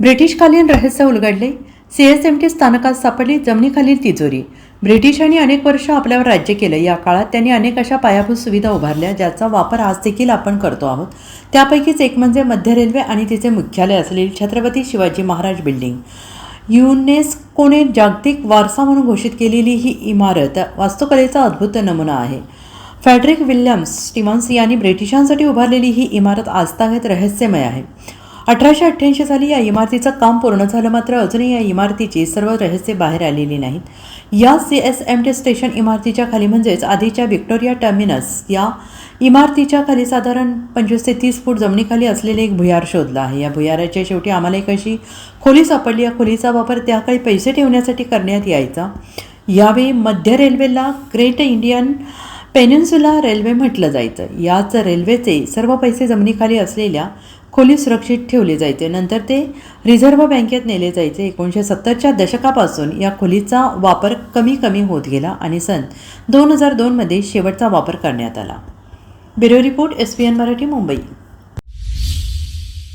ब्रिटिशकालीन रहस्य उलगडले. C S M T स्थानकात सापडली जमिनीखालील तिजोरी. ब्रिटिशांनी अनेक वर्ष आपल्यावर राज्य केलं. या काळात त्यांनी अनेक अशा पायाभूत सुविधा उभारल्या ज्याचा वापर आज देखील आपण करतो आहोत. त्यापैकीच एक म्हणजे मध्य रेल्वे आणि तिचे मुख्यालय असलेली छत्रपती शिवाजी महाराज बिल्डिंग. युनेस्कोने जागतिक वारसा म्हणून घोषित केलेली ही इमारत वास्तुकलेचा अद्भुत नमुना आहे. फॅड्रिक विल्यम्स स्टीव्हन्स यांनी ब्रिटिशांसाठी उभारलेली ही इमारत आजतागत रहस्यमय आहे. अठराशे अठ्ठ्याऐंशी साली या इमारतीचं काम पूर्ण झालं मात्र अजूनही या इमारतीची सर्व रहस्य बाहेर आलेली नाहीत. या C S M T station इमारतीच्या खाली म्हणजेच आधीच्या व्हिक्टोरिया टर्मिनस या इमारतीच्या खाली साधारण पंचवीस ते तीस फूट जमिनीखाली असलेले एक भुयार शोधला आहे. या भुयाराच्या शेवटी आम्हाला एक अशी खोली सापडली. या खोलीचा वापर त्या काळी पैसे ठेवण्यासाठी करण्यात यायचा. यावेळी मध्य रेल्वेला ग्रेट इंडियन पेनिन्सुला रेल्वे म्हटलं जायचं. याच रेल्वेचे सर्व पैसे जमिनीखाली असलेल्या खोली सुरक्षित ठेवले जायचे. नंतर ते रिझर्व्ह बँकेत नेले जायचे. एकोणीसशे सत्तरच्या दशकापासून या खोलीचा वापर कमी कमी होत गेला आणि सन दोन हजार दोनमध्ये शेवटचा वापर करण्यात आला. Bureau report S P N Marathi Mumbai.